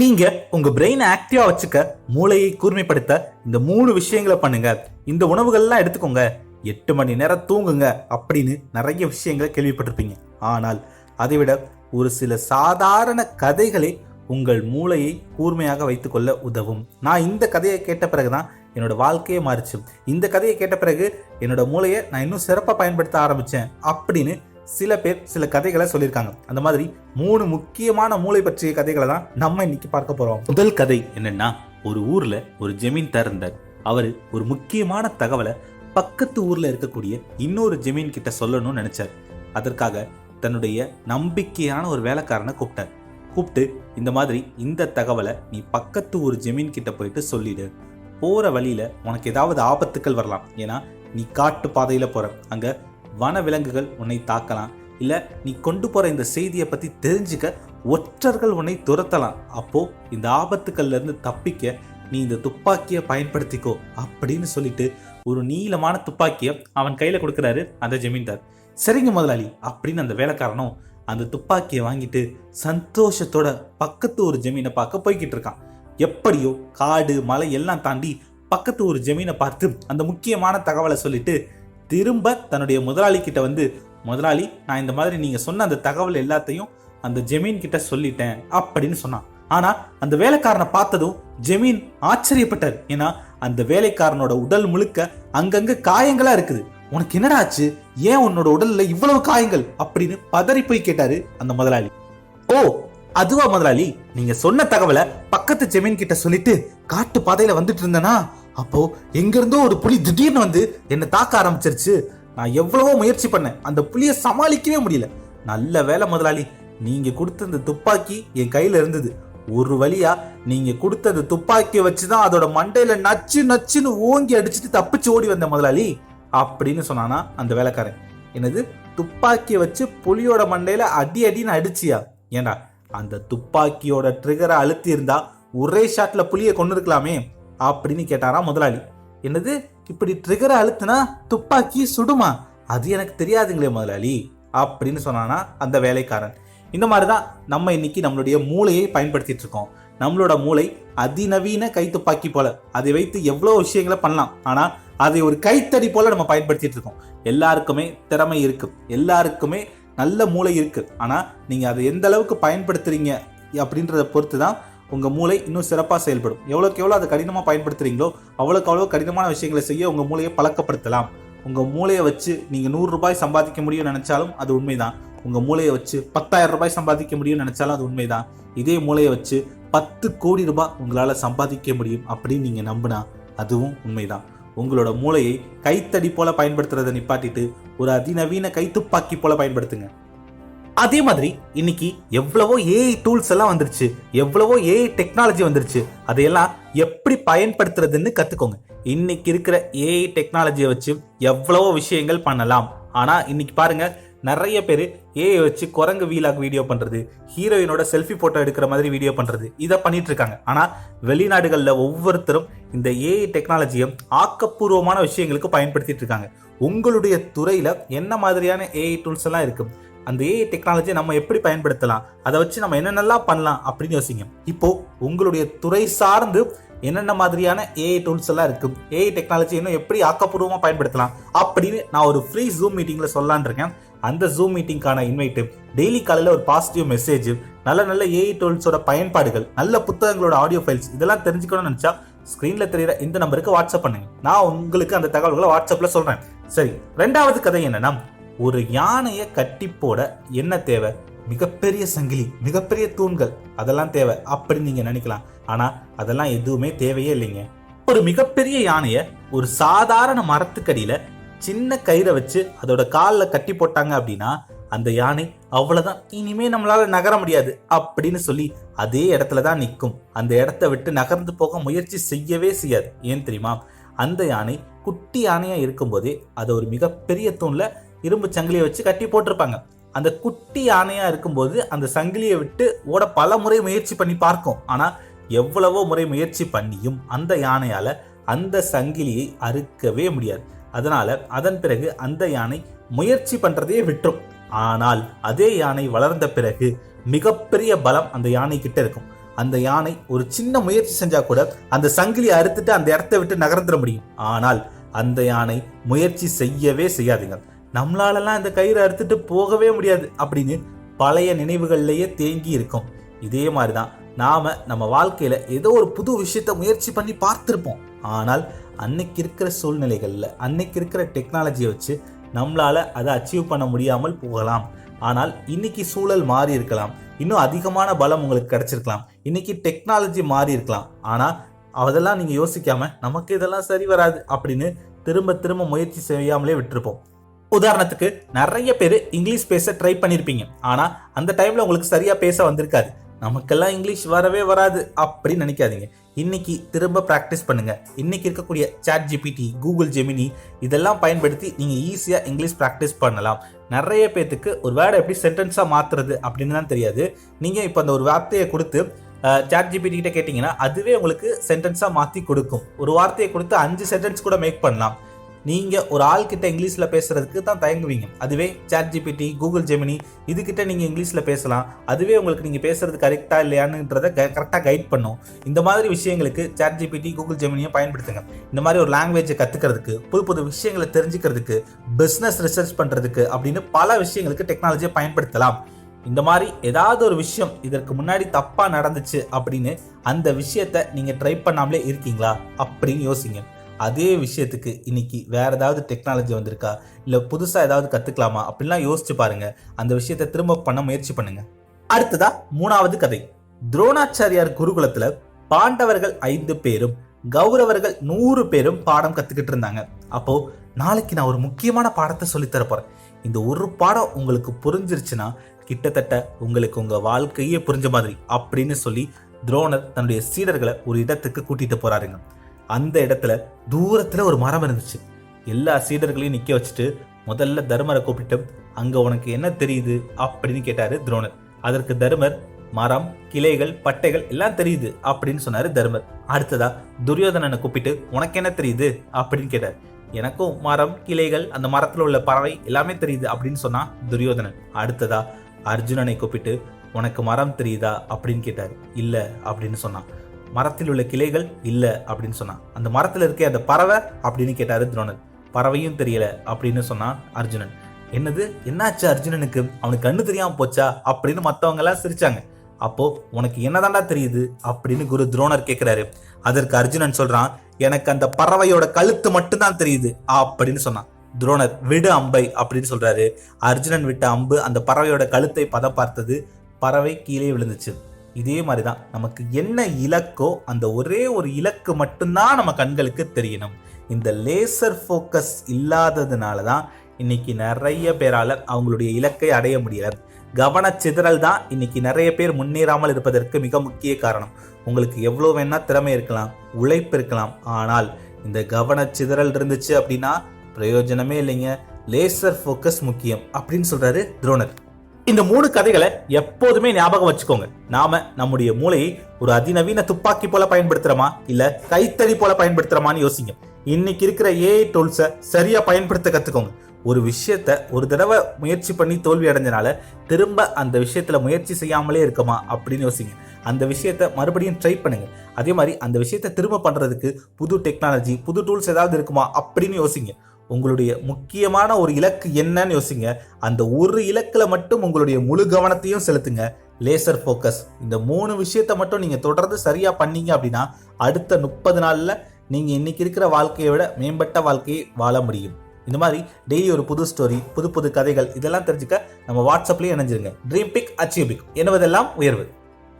நீங்க உங்க பிரெயினை ஆக்டிவா வச்சுக்க மூளையை கூர்மைப்படுத்த இந்த மூணு விஷயங்களை பண்ணுங்க. இந்த உணவுகள்லாம் எடுத்துக்கோங்க. எட்டு மணி நேரம் தூங்குங்க அப்படின்னு நிறைய விஷயங்களை கேள்விப்பட்டிருப்பீங்க. ஆனால் அதை விட ஒரு சில சாதாரண கதைகளே உங்கள் மூளையை கூர்மையாக வைத்துக்கொள்ள உதவும். நான் இந்த கதையை கேட்ட பிறகுதான் என்னோட வாழ்க்கையே மாறிச்சு. இந்த கதையை கேட்ட பிறகு என்னோட மூளையை நான் இன்னும் சிறப்பாக பயன்படுத்த ஆரம்பிச்சேன் அப்படின்னு சில பேர் சில கதைகளை சொல்லியிருக்காங்க. அந்த மாதிரி மூணு முக்கியமான மூளை பற்றிய கதைகளை தான் நம்ம இன்னைக்கு பார்க்க போறோம். முதல் கதை என்னன்னா ஒரு ஊர்ல ஒரு ஜமீன்தார் இருந்தார். அவர் ஒரு முக்கியமான தகவலை பக்கத்து ஊர்ல இருக்கக்கூடிய இன்னொரு ஜமீன் கிட்ட சொல்லணும்னு நினைச்சார். அதற்காக தன்னுடைய நம்பிக்கையான ஒரு வேலைக்காரனை கூப்பிட்டார். கூப்பிட்டு இந்த மாதிரி இந்த தகவலை நீ பக்கத்து ஒரு ஜமீன் கிட்ட போயிட்டு சொல்லிடு. போற வழியில உனக்கு ஏதாவது ஆபத்துக்கள் வரலாம். ஏன்னா நீ காட்டு பாதையில போற. அங்க வன விலங்குகள் உன்னை தாக்கலாம். இல்லை நீ கொண்டு போகிற இந்த செய்தியை பற்றி தெரிஞ்சுக்க ஒற்றர்கள் உன்னை துரத்தலாம். அப்போது இந்த ஆபத்துக்கள்லேருந்து தப்பிக்க நீ இந்த துப்பாக்கியை பயன்படுத்திக்கோ அப்படின்னு சொல்லிட்டு ஒரு நீளமான துப்பாக்கியை அவன் கையில் கொடுக்குறாரு அந்த ஜமீன்தார். சரிங்க முதலாளி அப்படின்னு அந்த வேலைக்காரனும் அந்த துப்பாக்கியை வாங்கிட்டு சந்தோஷத்தோட பக்கத்து ஒரு ஜமீனை பார்க்க போய்கிட்டு இருக்கான். எப்படியோ காடு மலை எல்லாம் தாண்டி பக்கத்து ஒரு ஜமீனை பார்த்து அந்த முக்கியமான தகவலை சொல்லிட்டு திரும்ப தன்னுடைய முதலாளி கிட்ட வந்து முதலாளி நான் இந்த மாதிரி நீங்கள் சொன்ன அந்த தகவல் எல்லாத்தையும் அந்த ஜெமீன் கிட்ட சொல்லிட்டேன் அப்படின்னு சொன்னான். ஆனால் அந்த வேலைக்காரனை பார்த்ததும் ஜெமீன் ஆச்சரியப்பட்டார். ஏன்னா அந்த வேலைக்காரனோட உடல் முழுக்க அங்கங்க காயங்களா இருக்குது. உனக்கு என்னடா ஆச்சு? ஏன் உன்னோட உடல்ல இவ்வளவு காயங்கள்? அப்படின்னு பதறி போய் கேட்டாரு அந்த முதலாளி. ஓ அதுவா முதலாளி? நீங்க சொன்ன தகவலை பக்கத்து ஜெமீன் கிட்ட சொல்லிட்டு காட்டு பாதையில வந்துட்டு இருந்தனா? அப்போ எங்கிருந்தோ ஒரு புலி திடீர்னு வந்து என்னை தாக்க ஆரம்பிச்சிருச்சு. நான் எவ்வளவோ முயற்சி பண்ணேன். அந்த புலியை சமாளிக்கவே முடியல. நல்ல வேலை முதலாளி நீங்க கொடுத்த அந்த துப்பாக்கி என் கையில இருந்தது. ஒரு வழியா நீங்க கொடுத்த அந்த துப்பாக்கியை வச்சுதான் அதோட மண்டையில நச்சு நச்சுன்னு ஓங்கி அடிச்சுட்டு தப்பிச்சு ஓடி வந்த முதலாளி அப்படின்னு சொன்னானா அந்த வேலைக்காரன். என்னது? துப்பாக்கியை வச்சு புலியோட மண்டையில அடி அடின்னு அடிச்சியா? ஏண்டா அந்த துப்பாக்கியோட ட்ரிகரை அழுத்தி இருந்தா ஒரே ஷாட்ல புலியை கொண்டு இருக்கலாமே அப்படின்னு கேட்டாராம் முதலாளி. என்னது? இப்படி ட்ரிகரை அழுத்தினா துப்பாக்கி சுடுமா? அது எனக்கு தெரியாதுங்களே முதலாளி அப்படின்னு சொன்னானா அந்த வேலைக்காரன். இந்த மாதிரி தான் நம்ம இன்னைக்கு நம்மளுடைய மூளையை பயன்படுத்திட்டு இருக்கோம். நம்மளோட மூளை அதிநவீன கைத்துப்பாக்கி போல. அதை வைத்து எவ்வளோ விஷயங்களை பண்ணலாம். ஆனால் அதை ஒரு கைத்தறி போல நம்ம பயன்படுத்திட்டு இருக்கோம். எல்லாருக்குமே திறமை இருக்கு. எல்லாருக்குமே நல்ல மூளை இருக்கு. ஆனால் நீங்கள் அதை எந்த அளவுக்கு பயன்படுத்துறீங்க அப்படின்றத பொறுத்து தான் உங்கள் மூளை இன்னும் சிறப்பாக செயல்படும். எவ்வளோக்கு எவ்வளோ அதை கடினமாக பயன்படுத்துகிறீங்களோ அவ்வளோக்கு அவ்வளோ கடினமான விஷயங்களை செய்ய உங்கள் மூளையை பழக்கப்படுத்தலாம். உங்கள் மூளையை வச்சு நீங்கள் நூறு ரூபாய் சம்பாதிக்க முடியும்னு நினச்சாலும் அது உண்மைதான். உங்கள் மூளையை வச்சு பத்தாயிரம் ரூபாய் சம்பாதிக்க முடியும்னு நினைச்சாலும் அது உண்மைதான். இதே மூளையை வச்சு பத்து கோடி ரூபாய் உங்களால் சம்பாதிக்க முடியும் அப்படின்னு நீங்கள் நம்பினா அதுவும் உண்மைதான். உங்களோட மூளையை கைத்தடி போல பயன்படுத்துறதை நிப்பாட்டிட்டு ஒரு அதிநவீன கைத்துப்பாக்கி போல பயன்படுத்துங்க. அதே மாதிரி இன்னைக்கு எவ்வளவோ ஏஐ டூல்ஸ் எல்லாம் வந்துருச்சு. எவ்வளவோ ஏஐ டெக்னாலஜி வந்துருச்சு. அதையெல்லாம் எப்படி பயன்படுத்துறதுன்னு கத்துக்கோங்க. இன்னைக்கு இருக்கிற ஏஐ டெக்னாலஜியை வச்சு எவ்வளவோ விஷயங்கள் பண்ணலாம். ஆனா இன்னைக்கு பாருங்க நிறைய பேர் ஏஐ வச்சு குரங்கு வீலாக் வீடியோ பண்றது ஹீரோயினோட செல்ஃபி போட்டோ எடுக்கிற மாதிரி வீடியோ பண்றது இதை பண்ணிட்டு இருக்காங்க. ஆனா வெளிநாடுகளில் ஒவ்வொருத்தரும் இந்த ஏஐ டெக்னாலஜியை ஆக்கப்பூர்வமான விஷயங்களுக்கு பயன்படுத்திட்டு இருக்காங்க. உங்களுடைய துறையில என்ன மாதிரியான ஏஐ டூல்ஸ் எல்லாம் இருக்குது அந்த ஏஐ டெக்னாலஜியை நம்ம எப்படி பயன்படுத்தலாம்? அதை வச்சு நம்ம என்னென்னலாம் பண்ணலாம் அப்படின்னு யோசிங்க. இப்போ உங்களுடைய துறை சார்ந்து என்னென்ன மாதிரியான ஏஐ டூல்ஸ் எல்லாம் இருக்கு? ஏஐ டெக்னாலஜி இன்னும் எப்படி ஆக்கப்பூர்வமாக பயன்படுத்தலாம்? அப்படின்னு நான் ஒரு ஃப்ரீ ஜூம் மீட்டிங்கில் சொல்லலான் இருக்கேன். அந்த ஜூம் மீட்டிங்கான இன்வைட்டு டெய்லி காலையில் ஒரு பாசிட்டிவ் மெசேஜ் நல்ல நல்ல ஏஐ டூல்ஸோட பயன்பாடுகள் நல்ல புத்தகங்களோட ஆடியோ ஃபைல்ஸ் இதெல்லாம் தெரிஞ்சுக்கணும்னு நினச்சா ஸ்க்ரீனில் தெரியுற இந்த நம்பருக்கு வாட்ஸ்அப் பண்ணுங்க. நான் உங்களுக்கு அந்த தகவல்களை வாட்ஸ்அப்பில் சொல்கிறேன் சரி ரெண்டாவது கதை என்னன்னா ஒரு யானையை கட்டி போட என்ன தேவை? மிகப்பெரிய சங்கிலி மிகப்பெரிய தூண்கள் அதெல்லாம் தேவை அப்படின்னு நீங்க நினைக்கலாம். ஆனா அதெல்லாம் எதுவுமே தேவையே இல்லைங்க. ஒரு மிகப்பெரிய யானையை ஒரு சாதாரண மரத்துக்கடியில சின்ன கயிறை வச்சு அதோட காலில் கட்டி போட்டாங்க அப்படின்னா அந்த யானை அவ்வளவுதான். இனிமே நம்மளால நகர முடியாது அப்படின்னு சொல்லி அதே இடத்துல தான் நிற்கும் அந்த இடத்த விட்டு நகர்ந்து போக முயற்சி செய்யவே செய்யாது. ஏன் தெரியுமா? அந்த யானை குட்டி யானையா இருக்கும்போதே அதை ஒரு மிகப்பெரிய தூண்ல இரும்பு சங்கிலியை வச்சு கட்டி போட்டிருப்பாங்க. அந்த குட்டி யானையாக இருக்கும்போது அந்த சங்கிலியை விட்டு ஓட பல முறை முயற்சி பண்ணி பார்க்கும். ஆனால் எவ்வளவோ முறை முயற்சி பண்ணியும் அந்த யானையால் அந்த சங்கிலியை அறுக்கவே முடியாது. அதனால அதன் பிறகு அந்த யானை முயற்சி பண்றதையே விட்டுரும். ஆனால் அதே யானை வளர்ந்த பிறகு மிகப்பெரிய பலம் அந்த யானை கிட்ட இருக்கும். அந்த யானை ஒரு சின்ன முயற்சி செஞ்சா கூட அந்த சங்கிலி அறுத்துட்டு அந்த இடத்த விட்டு நகர்ந்துட முடியும். ஆனால் அந்த யானை முயற்சி செய்யவே செய்யாதுங்க. நம்மளாலலாம் இந்த கயிறு அறுத்துட்டு போகவே முடியாது அப்படின்னு பழைய நினைவுகள்லேயே தேங்கி இருக்கும். இதே மாதிரி தான் நாம் நம்ம வாழ்க்கையில் ஏதோ ஒரு புது விஷயத்த முயற்சி பண்ணி பார்த்துருப்போம். ஆனால் அன்னைக்கு இருக்கிற சூழ்நிலைகளில் அன்னைக்கு இருக்கிற டெக்னாலஜியை வச்சு நம்மளால அதை அச்சீவ் பண்ண முடியாமல் போகலாம். ஆனால் இன்னைக்கு சூழல் மாறி இருக்கலாம். இன்னும் அதிகமான பலம் உங்களுக்கு கிடைச்சிருக்கலாம். இன்னைக்கு டெக்னாலஜி மாறி இருக்கலாம். ஆனால் அதெல்லாம் நீங்கள் யோசிக்காம நமக்கு இதெல்லாம் சரி வராது அப்படின்னு திரும்ப திரும்ப முயற்சி செய்யாமலே விட்டுருப்போம். உதாரணத்துக்கு நிறைய பேர் இங்கிலீஷ் பேச ட்ரை பண்ணியிருப்பீங்க ஆனால் அந்த டைமில் உங்களுக்கு சரியாக பேச வந்திருக்காது. நமக்கெல்லாம் இங்கிலீஷ் வரவே வராது அப்படின்னு நினைக்காதீங்க. இன்னைக்கு திரும்ப ப்ராக்டிஸ் பண்ணுங்க. இன்னைக்கு இருக்கக்கூடிய சாட் ஜிபிடி கூகுள் ஜெமினி இதெல்லாம் பயன்படுத்தி நீங்க ஈஸியா இங்கிலீஷ் ப்ராக்டிஸ் பண்ணலாம். நிறைய பேத்துக்கு ஒரு வேர்டை எப்படி சென்டென்ஸா மாத்துறது அப்படின்னு தான் தெரியாது. நீங்க இப்போ அந்த ஒரு வார்த்தையை கொடுத்து சாட் ஜிபிடி கிட்ட கேட்டிங்கன்னா அதுவே உங்களுக்கு சென்டென்ஸாக மாற்றி கொடுக்கும். ஒரு வார்த்தையை கொடுத்து அஞ்சு சென்டென்ஸ் கூட மேக் பண்ணலாம். நீங்கள் ஒரு ஆள்கிட்ட இங்கிலீஷில் பேசுகிறதுக்கு தான் தயங்குவீங்க. அதுவே சாட் ஜிபிடி கூகுள் ஜெமினி இதுக்கிட்ட நீங்கள் இங்கிலீஷில் பேசலாம். அதுவே உங்களுக்கு நீங்கள் பேசுகிறது கரெக்டாக இல்லையானுன்றதை கரெக்டாக கைட் பண்ணும். இந்த மாதிரி விஷயங்களுக்கு சாட் ஜிபிடி கூகுள் ஜெமினியை பயன்படுத்துங்க. இந்த மாதிரி ஒரு லாங்குவேஜை கற்றுக்கிறதுக்கு புது புது விஷயங்களை தெரிஞ்சுக்கிறதுக்கு பிஸ்னஸ் ரிசர்ச் பண்ணுறதுக்கு அப்படின்னு பல விஷயங்களுக்கு டெக்னாலஜியை பயன்படுத்தலாம். இந்த மாதிரி ஏதாவது ஒரு விஷயம் இதற்கு முன்னாடி தப்பாக நடந்துச்சு அப்படின்னு அந்த விஷயத்த நீங்கள் ட்ரை பண்ணாமலே இருக்கீங்களா அப்படின்னு யோசிங்க. அதே விஷயத்துக்கு இன்னைக்கு வேற ஏதாவது டெக்னாலஜி வந்திருக்கா? இல்லை புதுசாக ஏதாவது கற்றுக்கலாமா அப்படின்லாம் யோசிச்சு பாருங்க. அந்த விஷயத்த திரும்ப பண்ண முயற்சி பண்ணுங்க. அடுத்ததா மூணாவது கதை. துரோணாச்சாரியார் குருகுலத்துல பாண்டவர்கள் ஐந்து பேரும் கௌரவர்கள் நூறு பேரும் பாடம் கத்துக்கிட்டு இருந்தாங்க. அப்போ நாளைக்கு நான் ஒரு முக்கியமான பாடத்தை சொல்லித்தர போறேன். இந்த ஒரு பாடம் உங்களுக்கு புரிஞ்சிருச்சுன்னா கிட்டத்தட்ட உங்களுக்கு உங்க வாழ்க்கையே புரிஞ்ச மாதிரி அப்படின்னு சொல்லி துரோணர் தன்னுடைய சீடர்களை ஒரு இடத்துக்கு கூட்டிட்டு போறாருங்க. அந்த இடத்துல தூரத்துல ஒரு மரம் இருந்துச்சு. எல்லா சீடர்களையும் நிக்க வச்சுட்டு முதல்ல தர்மரை கூப்பிட்டு அங்க உனக்கு என்ன தெரியுது? அப்படின்னு கேட்டாரு துரோணர். அதற்கு தர்மர் மரம் கிளைகள் பட்டைகள் எல்லாம் தெரியுது அப்படின்னு சொன்னாரு தர்மர். அடுத்ததா துரியோதனனை கூப்பிட்டு உனக்கு என்ன தெரியுது? அப்படின்னு கேட்டார். எனக்கும் மரம் கிளைகள் அந்த மரத்துல உள்ள பறவை எல்லாமே தெரியுது அப்படின்னு சொன்னா துரியோதனன். அடுத்ததா அர்ஜுனனை கூப்பிட்டு உனக்கு மரம் தெரியுதா? அப்படின்னு கேட்டார். இல்ல அப்படின்னு சொன்னான். மரத்தில் உள்ள கிளைகள் இல்லை அப்படின்னு சொன்னான். அந்த மரத்தில் இருக்க அந்த பறவை அப்படின்னு கேட்டாரு துரோணர் பறவையும் தெரியல அப்படின்னு சொன்னான் அர்ஜுனன். என்னது? என்னாச்சு அர்ஜுனனுக்கு? அவனுக்கு கண்ணு தெரியாம போச்சா? அப்படின்னு மற்றவங்க எல்லாம் சிரிச்சாங்க. அப்போ உனக்கு என்னதாண்டா தெரியுது? அப்படின்னு குரு துரோணர் கேட்கிறாரு அதற்கு அர்ஜுனன் சொல்றான் எனக்கு அந்த பறவையோட கழுத்து மட்டும்தான் தெரியுது அப்படின்னு சொன்னான். துரோணர் விடு அம்பை அப்படின்னு சொல்றாரு. அர்ஜுனன் விட்ட அம்பு அந்த பறவையோட கழுத்தை பதம் பார்த்தது பறவை கீழே விழுந்துச்சு. இதே மாதிரி தான் நமக்கு என்ன இலக்கோ அந்த ஒரே ஒரு இலக்கு மட்டும்தான் நம்ம கண்களுக்கு தெரியணும். இந்த லேசர் ஃபோக்கஸ் இல்லாததுனால தான் இன்னைக்கு நிறைய பேரால் அவங்களுடைய இலக்கை அடைய முடியல. கவனச்சிதறல் தான் இன்னைக்கு நிறைய பேர் முன்னேறாமல் இருப்பதற்கு மிக முக்கிய காரணம். உங்களுக்கு எவ்வளோ வேணால் திறமை இருக்கலாம் உழைப்பு இருக்கலாம். ஆனால் இந்த கவனச்சிதறல் இருந்துச்சு அப்படின்னா பிரயோஜனமே இல்லைங்க. லேசர் ஃபோக்கஸ் முக்கியம் அப்படின்னு சொல்கிறாரு துரோணர். இந்த மூணு கதைகளை எப்போதுமே ஞாபகம் வச்சுக்கோங்க. நாம நம்முடைய மூளையை ஒரு அதிநவீன துப்பாக்கி போல பயன்படுத்துறோமா? இல்ல கைத்தறி போல பயன்படுத்துறோமான்னு யோசிங்க. இன்னைக்கு இருக்கிற ஏஐ டூல்ஸை சரியா பயன்படுத்த கத்துக்கோங்க. ஒரு விஷயத்த ஒரு தடவை முயற்சி பண்ணி தோல்வி அடைஞ்சனால திரும்ப அந்த விஷயத்துல முயற்சி செய்யாமலே இருக்கமா அப்படின்னு யோசிங்க. அந்த விஷயத்த மறுபடியும் ட்ரை பண்ணுங்க. அதே மாதிரி அந்த விஷயத்த திரும்ப பண்றதுக்கு புது டெக்னாலஜி புது டூல்ஸ் ஏதாவது இருக்குமா அப்படின்னு யோசிங்க. உங்களுடைய முக்கியமான ஒரு இலக்கு என்னன்னு யோசிங்க. அந்த ஒரு இலக்கில் மட்டும் உங்களுடைய முழு கவனத்தையும் செலுத்துங்க. லேசர் ஃபோக்கஸ் இந்த மூணு விஷயத்த மட்டும் நீங்கள் தொடர்ந்து சரியாக பண்ணீங்க அப்படின்னா அடுத்த முப்பது நாளில் நீங்கள் இன்றைக்கி இருக்கிற வாழ்க்கையை விட மேம்பட்ட வாழ்க்கையை வாழ முடியும். இந்த மாதிரி டெய்லி ஒரு புது ஸ்டோரி புது புது கதைகள் இதெல்லாம் தெரிஞ்சுக்க நம்ம வாட்ஸ்அப்லேயே இணைஞ்சிருங்க. ட்ரீம் பிக் அச்சீவ் பிக் என்பதெல்லாம் உயர்வு?